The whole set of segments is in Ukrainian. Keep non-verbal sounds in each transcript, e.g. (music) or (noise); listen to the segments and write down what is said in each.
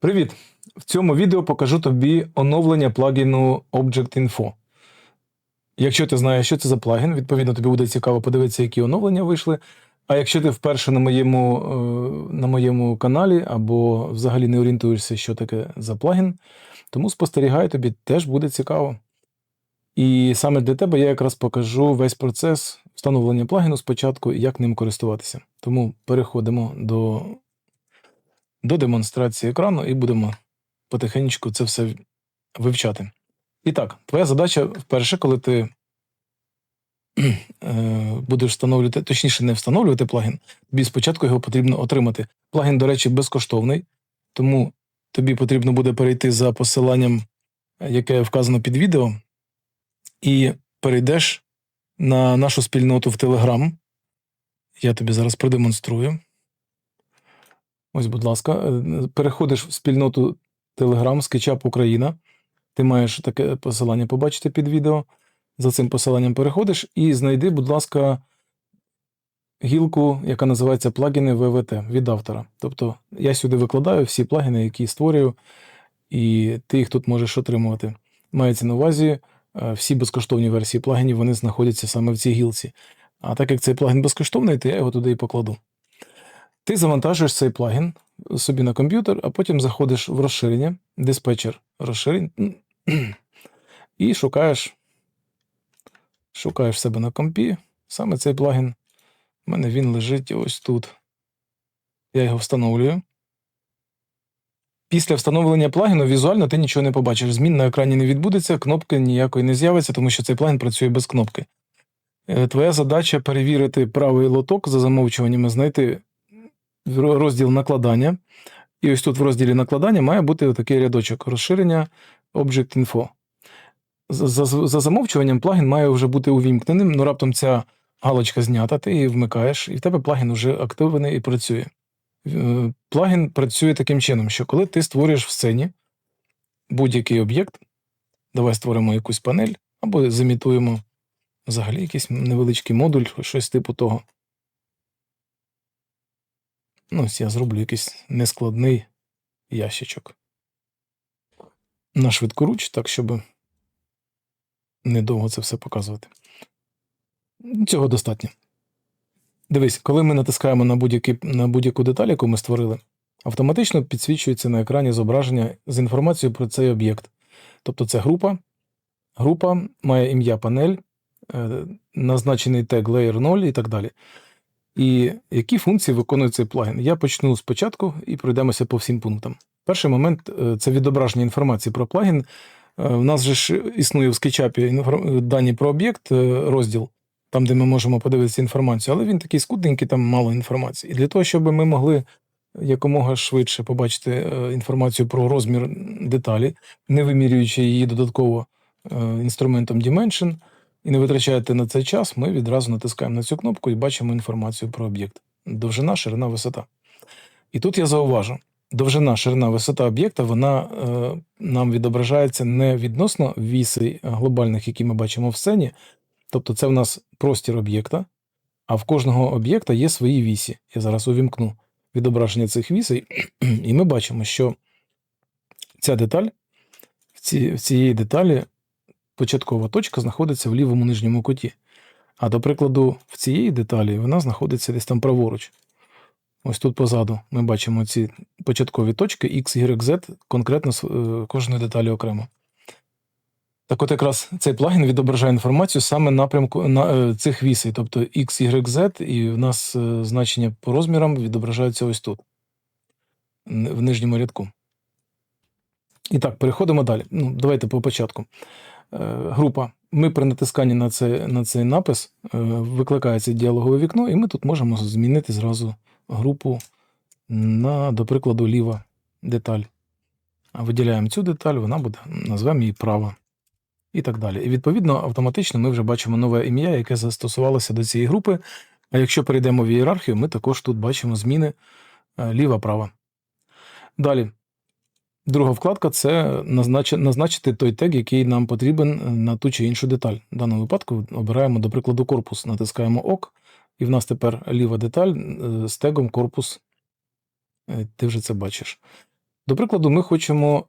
Привіт! В цьому відео покажу тобі оновлення плагіну Object.info. Якщо ти знаєш, що це за плагін, відповідно тобі буде цікаво подивитися, які оновлення вийшли. А якщо ти вперше на моєму, е, на моєму каналі або взагалі не орієнтуєшся, що таке за плагін, тому спостерігай, тобі теж буде цікаво. І саме для тебе я якраз покажу весь процес встановлення плагіну спочатку і як ним користуватися. Тому переходимо до до демонстрації екрану і будемо потихеньку це все вивчати. І так, твоя задача вперше, коли ти е, будеш встановлювати, точніше, не встановлювати плагін, тобі спочатку його потрібно отримати. Плагін, до речі, безкоштовний, тому тобі потрібно буде перейти за посиланням, яке вказано під відео, і перейдеш на нашу спільноту в Telegram. Я тобі зараз продемонструю. Ось, будь ласка, е, переходиш в спільноту Telegram SketchUp Україна. Ти маєш таке посилання побачити під відео. За цим посиланням переходиш і знайди, будь ласка, гілку, яка називається плагіни ВВТ від автора. Тобто я сюди викладаю всі плагіни, які створюю, і ти їх тут можеш отримувати. Мається на увазі, е, всі безкоштовні версії плагінів вони знаходяться саме в цій гілці. А так як цей плагін безкоштовний, то я його туди і покладу. Ти завантажуєш цей плагін собі на комп'ютер, а потім заходиш в розширення, диспетчер розширень, і шукаєш шукаєш себе на компі. Саме цей плагін. У мене він лежить ось тут. Я його встановлюю. Після встановлення плагіну візуально ти нічого не побачиш. Змін на екрані не відбудеться, кнопки ніякої не з'явиться, тому що цей плагін працює без кнопки. Е, твоя задача перевірити правий лоток за замовчуваннями, знайти розділ накладання. І ось тут в розділі накладання має бути такий рядочок розширення Object Info. За, за, за замовчуванням плагін має вже бути увімкненим, ну раптом ця галочка знята, ти її вмикаєш, і в тебе плагін вже активний і працює. Е, плагін працює таким чином, що коли ти створюєш в сцені будь-який об'єкт, давай створимо якусь панель, або замітуємо взагалі якийсь невеличкий модуль, щось типу того. Ну, ось я зроблю якийсь нескладний ящичок. На швидкоруч, так, щоб недовго це все показувати. Цього достатньо. Дивись, коли ми натискаємо на будь-яку деталь, яку ми створили, автоматично підсвічується на екрані зображення з інформацією про цей об'єкт. Тобто це група. Група має ім'я панель, е, назначений тег layer 0 і так далі. І які функції виконує цей плагін? Я почну спочатку і пройдемося по всім пунктам. Перший момент е, це відображення інформації про плагін. У е, нас же ж існує в скетчапі дані про об'єкт, е, розділ, там, де ми можемо подивитися інформацію, але він такий скудненький, там мало інформації. І для того, щоб ми могли якомога швидше побачити інформацію про розмір деталі, не вимірюючи її додатково інструментом Dimension, і не витрачаєте на це час, ми відразу натискаємо на цю кнопку і бачимо інформацію про об'єкт. Довжина, ширина, висота. І тут я зауважу: довжина, ширина, висота об'єкта вона е, нам відображається не відносно віси глобальних, які ми бачимо в сцені. Тобто це в нас простір об'єкта, а в кожного об'єкта є свої вісі. Я зараз увімкну відображення цих вісей, і ми бачимо, що ця деталь в, ці, в цієї деталі початкова точка знаходиться в лівому нижньому куті. А до прикладу, в цієї деталі вона знаходиться десь там праворуч. Ось тут позаду ми бачимо ці початкові точки X, Y, Z, конкретно з е, кожної деталі окремо. Так от якраз цей плагін відображає інформацію саме напрямку на, е, цих вісей, тобто X, Y, Z, і в нас е, значення по розмірам відображаються ось тут, в нижньому рядку. І так, переходимо далі. Ну, Давайте по початку. Е, група. Ми при натисканні на цей, на цей напис е, викликається діалогове вікно, і ми тут можемо змінити зразу групу на, до прикладу, ліва деталь. Виділяємо цю деталь, вона буде, назвемо її права. І так далі. І відповідно, автоматично ми вже бачимо нове ім'я, яке застосувалося до цієї групи. А якщо перейдемо в ієрархію, ми також тут бачимо зміни е, ліва-права. Далі. Друга вкладка це назначити той тег, який нам потрібен на ту чи іншу деталь. В даному випадку обираємо, до прикладу, корпус, натискаємо ОК, і в нас тепер ліва деталь е, з тегом корпус. Е, ти вже це бачиш. До прикладу, ми хочемо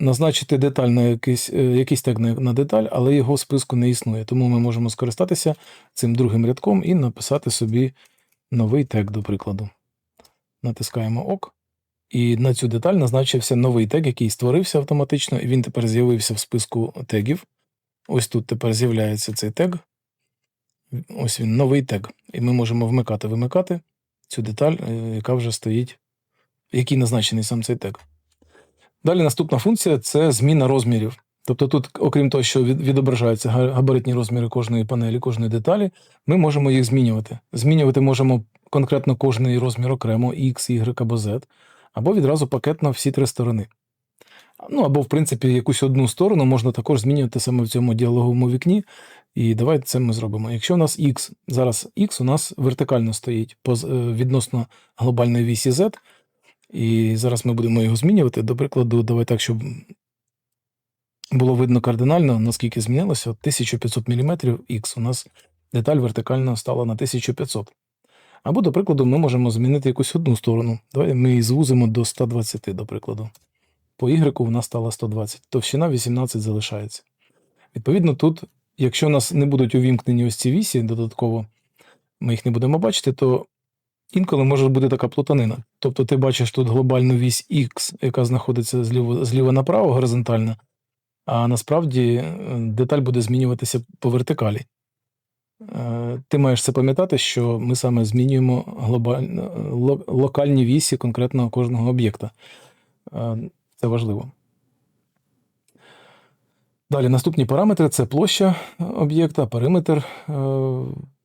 назначити деталь на якийсь, е, якийсь тег на, на деталь, але його в списку не існує. Тому ми можемо скористатися цим другим рядком і написати собі новий тег, до прикладу. Натискаємо ОК. І на цю деталь назначився новий тег, який створився автоматично, і він тепер з'явився в списку тегів. Ось тут тепер з'являється цей тег. Ось він, новий тег. І ми можемо вмикати, вимикати цю деталь, е, яка вже стоїть, який назначений сам цей тег. Далі наступна функція це зміна розмірів. Тобто тут, окрім того, що відображаються габаритні розміри кожної панелі, кожної деталі, ми можемо їх змінювати. Змінювати можемо конкретно кожний розмір окремо X, Y або Z, або відразу пакетно всі три сторони. Ну або, в принципі, якусь одну сторону можна також змінювати саме в цьому діалоговому вікні. І давайте це ми зробимо. Якщо у нас X, зараз X у нас вертикально стоїть е, відносно глобальної вісі Z, і зараз ми будемо його змінювати. До прикладу, давай так, щоб було видно кардинально, наскільки змінилося. 1500 мм X у нас деталь вертикально стала на 1500. Або, до прикладу, ми можемо змінити якусь одну сторону. Давай ми її звузимо до 120, до прикладу. По Y у нас стало 120. Товщина 18 залишається. Відповідно, тут, якщо у нас не будуть увімкнені ось ці вісі додатково, ми їх не будемо бачити, то інколи може бути така плутанина. Тобто ти бачиш тут глобальну вісь X, яка знаходиться зліва, зліва направо горизонтальна, а насправді е, деталь буде змінюватися по вертикалі. Е, Ти маєш це пам'ятати, що ми саме змінюємо глобально, локальні вісі конкретного кожного об'єкта. Е, Це важливо. Далі наступні параметри це площа об'єкта, периметр е,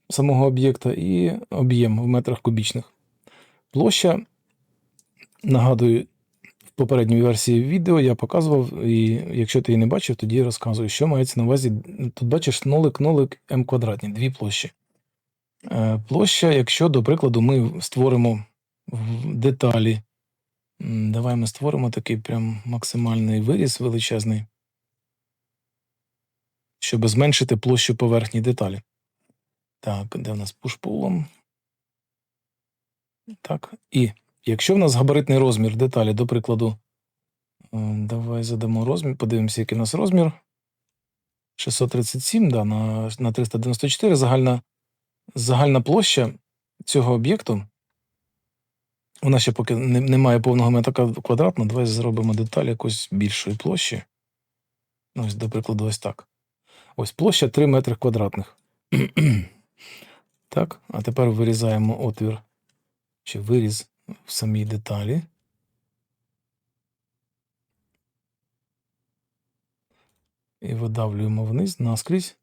самого об'єкта і об'єм в метрах кубічних. Площа, нагадую, попередній версії відео я показував, і якщо ти її не бачив, тоді розказую, що мається на увазі. Тут бачиш нолик, нолик, м квадратні, дві площі. Е, Площа, якщо, до прикладу, ми створимо в деталі. Давай ми створимо такий прям максимальний виріз величезний, щоб зменшити площу поверхні деталі. Так, де в нас пушпулом? Так, і якщо в нас габаритний розмір деталі, до прикладу, е, давай задамо розмір, подивимося, який у нас розмір. 637, да, на, на 394 загальна, загальна площа цього об'єкту. Вона ще поки не, не повного метра квадратного. Давай зробимо деталь якось більшої площі. Ну, Ось, до прикладу, ось так. Ось площа 3 метри квадратних. (clears throat) так, а тепер вирізаємо отвір чи виріз в самій деталі. І видавлюємо вниз наскрізь.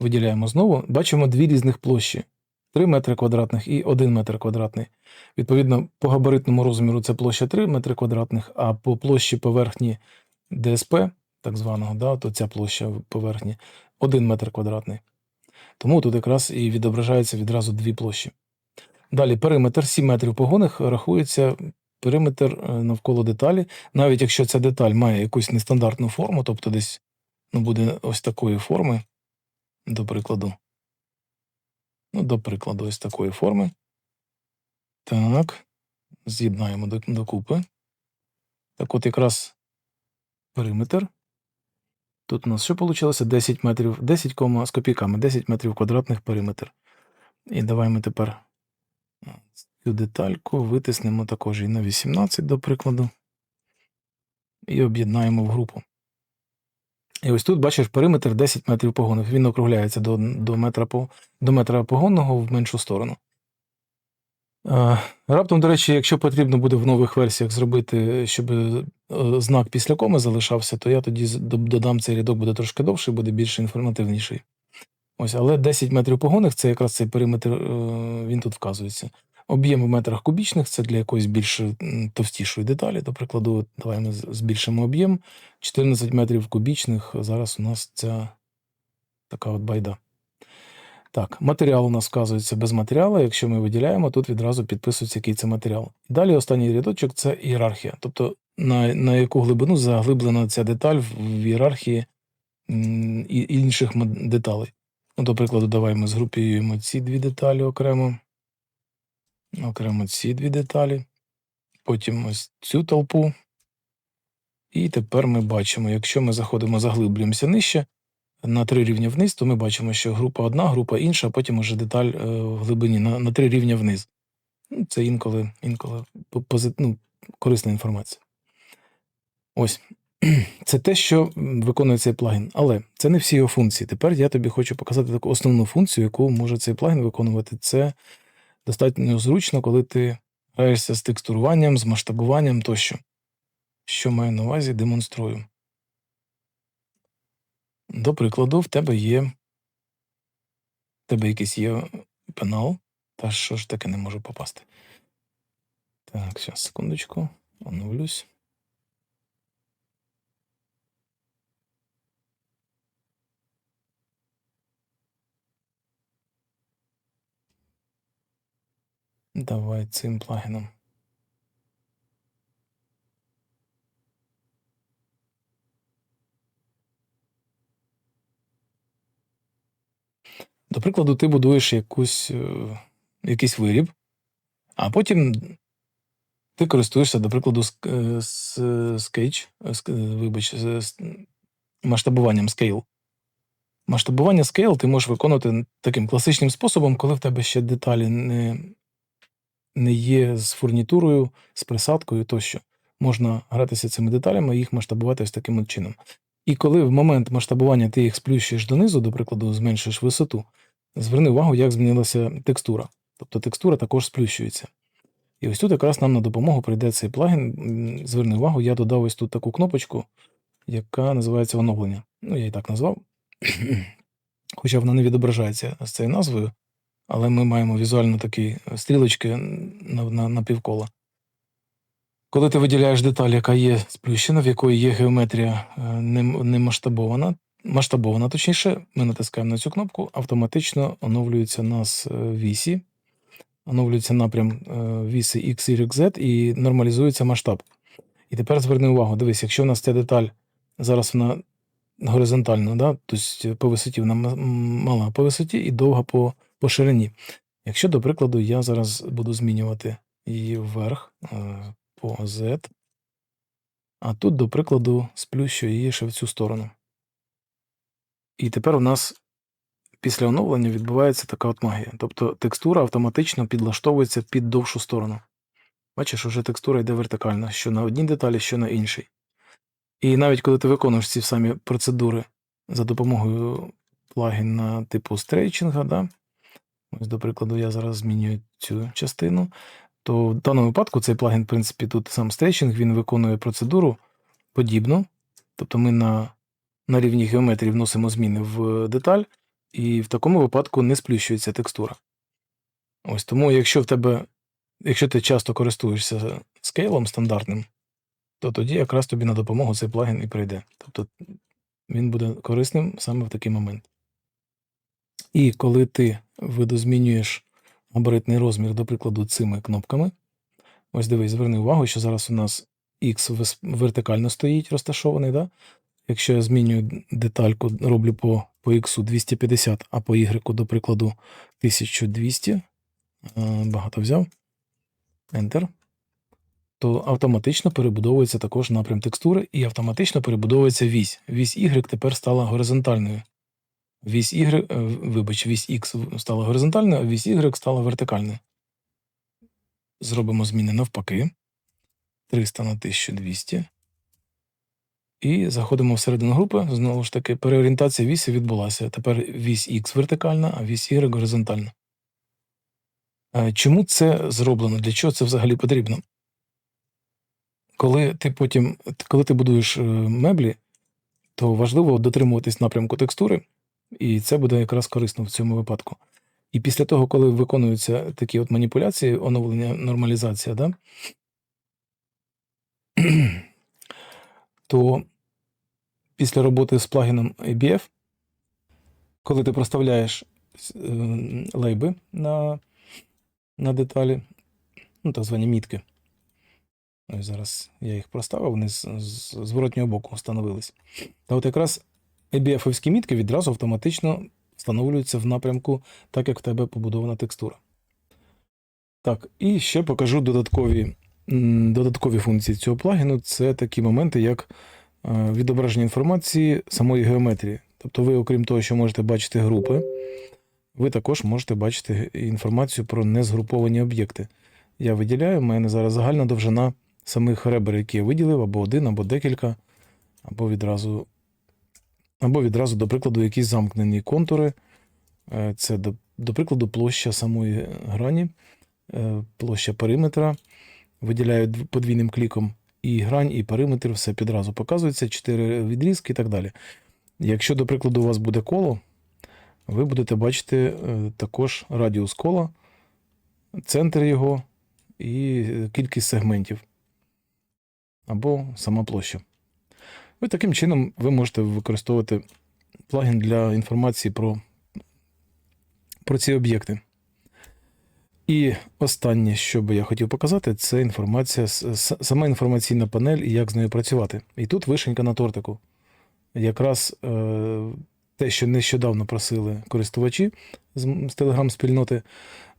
Виділяємо знову. Бачимо дві різних площі: 3 метри квадратних і 1 метр квадратний. Відповідно, по габаритному розміру це площа 3 метри квадратних, а по площі поверхні ДСП, так званого, да, то ця площа поверхні 1 метр квадратний. Тому тут якраз і відображається відразу дві площі. Далі периметр 7 метрів погоних рахується периметр е, навколо деталі. Навіть якщо ця деталь має якусь нестандартну форму, тобто десь ну, буде ось такої форми, до прикладу. Ну, до прикладу, ось такої форми. Так, з'єднаємо докупи. Так от якраз периметр. Тут у нас що вийшло? 10 метрів, 10 кома з копійками, 10 метрів квадратних периметр. І давай ми тепер цю детальку витиснемо також і на 18, до прикладу. І об'єднаємо в групу. І ось тут бачиш периметр 10 метрів погонів. Він округляється до, до, метра, до метра погонного в меншу сторону. Раптом, до речі, якщо потрібно буде в нових версіях зробити, щоб е, знак після коми залишався, то я тоді додам цей рядок буде трошки довший, буде більш інформативніший. Ось, але 10 метрів погонних це якраз цей периметр, е, він тут вказується. Об'єм в метрах кубічних це для якоїсь більш товстішої деталі. До прикладу, давай ми збільшимо об'єм. 14 метрів кубічних. Зараз у нас ця така от байда. Так, матеріал у нас вказується без матеріалу. Якщо ми виділяємо, тут відразу підписується, який це матеріал. Далі останній рядочок це ієрархія. Тобто на, на яку глибину заглиблена ця деталь в ієрархії інших деталей. Ну, до прикладу, давай ми згрупуємо ці дві деталі окремо. Окремо ці дві деталі. потім ось цю толпу. І тепер ми бачимо, якщо ми заходимо, заглиблюємося нижче на три рівня вниз, то ми бачимо, що група одна, група інша, а потім уже деталь е, в глибині на, на три рівня вниз. Ну, Це інколи, інколи по- пози- ну, корисна інформація. Ось. (clears throat) Це те, що виконує цей плагін. Але це не всі його функції. Тепер я тобі хочу показати таку основну функцію, яку може цей плагін виконувати. Це достатньо зручно, коли ти граєшся з текстуруванням, з масштабуванням тощо. Що маю на увазі, демонструю. До прикладу, в тебе є. В тебе якийсь є пенал. Та що ж таке не можу попасти? Так, зараз, секундочку, оновлюсь. Давай цим плагіном. До прикладу, ти будуєш якусь, е, якийсь виріб, а потім ти користуєшся, до прикладу, е, скетч, е, вибач, з масштабуванням scale. Масштабування scale ти можеш виконувати таким класичним способом, коли в тебе ще деталі не, не є з фурнітурою, з присадкою тощо. Можна гратися цими деталями і їх масштабувати ось таким от чином. І коли в момент масштабування ти їх сплющуєш донизу, до прикладу, зменшуєш висоту, зверни увагу, як змінилася текстура. Тобто текстура також сплющується. І ось тут якраз нам на допомогу прийде цей плагін. Зверни увагу, я додав ось тут таку кнопочку, яка називається оновлення. Ну, я її так назвав. (clears throat) Хоча вона не відображається з цією назвою, але ми маємо візуально такі стрілочки на, на, на півкола. Коли ти виділяєш деталь, яка є сплющена, в якої є геометрія е, не, не масштабована, масштабована, точніше, ми натискаємо на цю кнопку, автоматично оновлюються у нас е, вісі, оновлюється напрям е, віси X, Y, Z і нормалізується масштаб. І тепер зверни увагу, дивись, якщо в нас ця деталь зараз вона горизонтальна, да? тобто по висоті вона мала по висоті і довга по, по ширині. Якщо, до прикладу, я зараз буду змінювати її вверх е, по Z, а тут, до прикладу, сплющу її ще в цю сторону. І тепер у нас після оновлення відбувається така от магія. Тобто текстура автоматично підлаштовується під довшу сторону. Бачиш, уже текстура йде вертикальна, що на одній деталі, що на іншій. І навіть коли ти виконуєш ці самі процедури за допомогою плагіна типу стрейчинга, да? Ось, до прикладу, я зараз змінюю цю частину, то в даному випадку цей плагін, в принципі, тут сам стрейчинг, він виконує процедуру подібну. Тобто ми на, на рівні геометрії вносимо зміни в деталь, і в такому випадку не сплющується текстура. Ось тому, якщо в тебе, якщо ти часто користуєшся скейлом стандартним, то тоді якраз тобі на допомогу цей плагін і прийде. Тобто він буде корисним саме в такий момент. І коли ти видозмінюєш габаритний розмір, до прикладу, цими кнопками, ось дивись, зверни увагу, що зараз у нас X вертикально стоїть розташований. Да? Якщо я змінюю детальку, роблю по, по X 250, а по Y, до прикладу, 1200, е, багато взяв, Enter, то автоматично перебудовується також напрям текстури і автоматично перебудовується вісь. Вісь Y тепер стала горизонтальною. Вісь Y, е, вибач, вісь X стала горизонтальною, а вісь Y стала вертикальною. Зробимо зміни навпаки. 300 на 1200. І заходимо всередину групи. Знову ж таки, переорієнтація вісі відбулася. Тепер вісь X вертикальна, а вісь Y горизонтальна. Е, Чому це зроблено? Для чого це взагалі потрібно? Коли ти потім, коли ти будуєш е, меблі, то важливо дотримуватись напрямку текстури, і це буде якраз корисно в цьому випадку. І після того, коли виконуються такі от маніпуляції, оновлення, нормалізація, да, (clears throat) то після роботи з плагіном ABF, коли ти проставляєш е, лейби на, на деталі, ну так звані мітки. Ось зараз я їх проставив, вони з, з зворотнього боку встановились. Та от якраз ABF-овські мітки відразу автоматично встановлюються в напрямку, так як в тебе побудована текстура. Так, і ще покажу додаткові додаткові функції цього плагіну це такі моменти, як е, відображення інформації самої геометрії. Тобто ви, окрім того, що можете бачити групи, ви також можете бачити інформацію про незгруповані об'єкти. Я виділяю, в мене зараз загальна довжина самих ребер, які я виділив, або один, або декілька, або відразу, або відразу, до прикладу, якісь замкнені контури. Е, Це, до, до прикладу, площа самої грані, е, площа периметра. Виділяю подвійним кліком і грань, і периметр, все підразу показується, чотири відрізки і так далі. Якщо, до прикладу, у вас буде коло, ви будете бачити е, також радіус кола, центр його і кількість сегментів або сама площа. І таким чином ви можете використовувати плагін для інформації про, про ці об'єкти. І останнє, що би я хотів показати, це інформація, сама інформаційна панель і як з нею працювати. І тут вишенька на тортику. Якраз е, те, що нещодавно просили користувачі з, з телеграм-спільноти,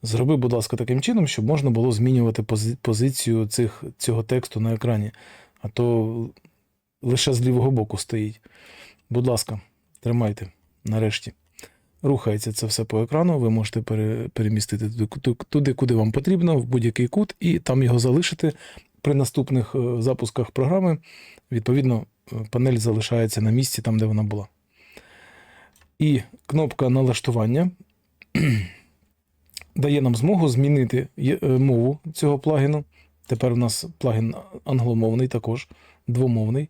зроби, будь ласка, таким чином, щоб можна було змінювати пози- позицію цих, цього тексту на екрані. А то лише з лівого боку стоїть. Будь ласка, тримайте нарешті. Рухається це все по екрану. Ви можете перемістити туди, куди вам потрібно, в будь-який кут, і там його залишити. При наступних е, запусках програми, відповідно, е, панель залишається на місці там, де вона була. І кнопка налаштування (clears throat) дає нам змогу змінити е, мову цього плагіну. Тепер у нас плагін англомовний, також двомовний.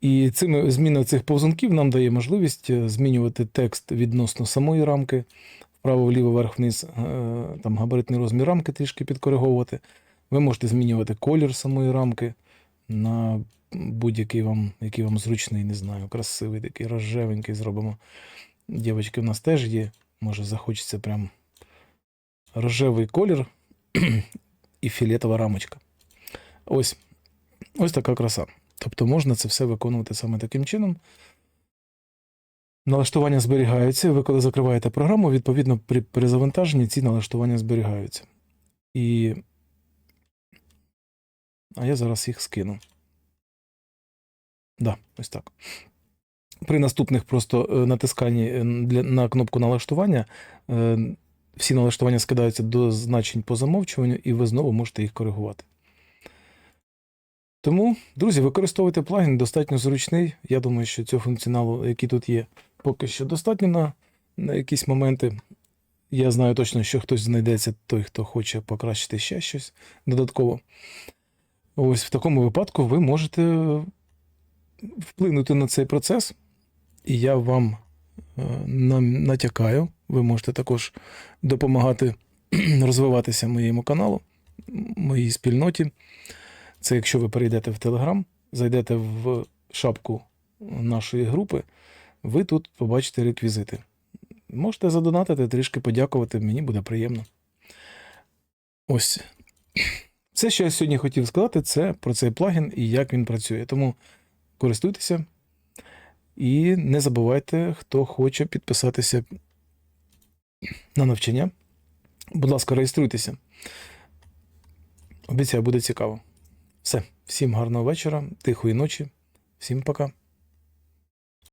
І цими зміна цих повзунків нам дає можливість е, змінювати текст відносно самої рамки, вправо, вліво, вверх, вниз, е, там габаритний розмір рамки трішки підкориговувати. Ви можете змінювати колір самої рамки на будь-який вам, який вам зручний, не знаю, красивий, такий рожевенький зробимо. Дівчатки в нас теж є. Може, захочеться прям рожевий колір (clears throat) і фіолетова рамочка. Ось, ось така краса. Тобто можна це все виконувати саме таким чином. Налаштування зберігаються. Ви коли закриваєте програму, відповідно, при перезавантаженні ці налаштування зберігаються. І. А я зараз їх скину. Да, ось так. При наступних просто е, натисканні е, на кнопку налаштування е, всі налаштування скидаються до значень по замовчуванню, і ви знову можете їх коригувати. Тому, друзі, використовуйте плагін, достатньо зручний. Я думаю, що цього функціоналу, який тут є, поки що достатньо на, на якісь моменти. Я знаю точно, що хтось знайдеться, той, хто хоче покращити ще щось додатково. Ось в такому випадку ви можете вплинути на цей процес, і я вам е, натякаю. Ви можете також допомагати (clears throat) розвиватися моєму каналу, моїй спільноті. Це якщо ви перейдете в Телеграм, зайдете в шапку нашої групи, ви тут побачите реквізити. Можете задонатити, трішки подякувати, мені буде приємно. Ось. Все, що я сьогодні хотів сказати, це про цей плагін і як він працює. Тому користуйтеся і не забувайте, хто хоче підписатися на навчання. Будь ласка, реєструйтеся. Обіцяю, буде цікаво. Все, всім гарного вечора, тихої ночі, всім пока.